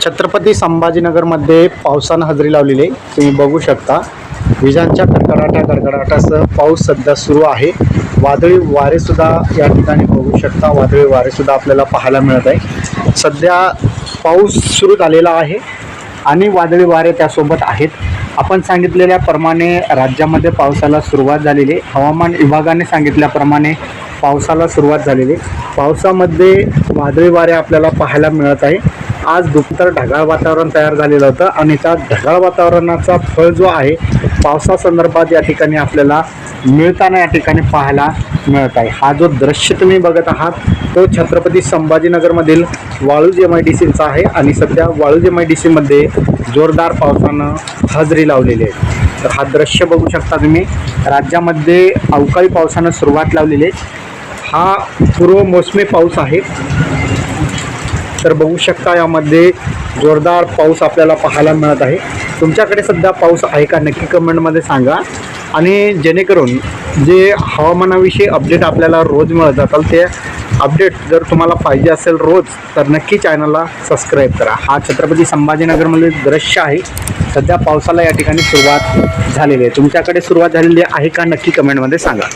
छत्रपती संभाजीनगरमध्ये पावसानं हजेरी लावलेली आहे. तुम्ही बघू शकता विजांच्या कडकडाटा कडकडाटासह पाऊस सध्या सुरू आहे. वादळी वारेसुद्धा या ठिकाणी बघू शकता. वादळी वारेसुद्धा आपल्याला पाहायला मिळत आहे. सध्या पाऊस सुरू झालेला आहे आणि वादळी वारे त्यासोबत आहेत. आपण सांगितलेल्या प्रमाणे राज्यामध्ये पावसाला सुरुवात झालेली आहे. हवामान विभागाने सांगितल्याप्रमाणे पावसाला सुरुवात झालेली आहे. पावसामध्ये वादळी वारे आपल्याला पाहायला मिळत आहे. आज दुपार ढगाळ वातावरण तयार झालेलं होतं आणि त्या ढगाळ वातावरणाचा फळ जो आहे पावसासंदर्भात या ठिकाणी आपल्याला मिळताना या ठिकाणी पाहायला मिळत आहे. हा जो दृश्य तुम्ही बघत आहात तो छत्रपती संभाजीनगरमधील वाळूज एम आय डी सीचा आहे आणि सध्या वाळूज एम आय डी सीमध्ये जोरदार पावसानं हजेरी लावलेली आहे. तर हा दृश्य बघू शकता तुम्ही. राज्यामध्ये अवकाळी पावसानं सुरुवात लावलेली आहे. हा पूर्व मोसमी पाऊस आहे. तर बघू शकता यामध्ये जोरदार पाऊस आपल्याला पाहायला मिळत आहे. तुमच्याकडे सध्या पाऊस आहे का नक्की कमेंटमध्ये सांगा. आणि जेणेकरून जे हवामानाविषयी अपडेट आपल्याला रोज मिळत जातात ते अपडेट जर तुम्हाला पाहिजे असेल रोज तर नक्की चॅनलला सबस्क्राईब करा. हा छत्रपती संभाजीनगरमधील दृश्य आहे. सध्या पावसाला या ठिकाणी सुरुवात झालेली आहे. तुमच्याकडे सुरुवात झालेली आहे का नक्की कमेंटमध्ये सांगा.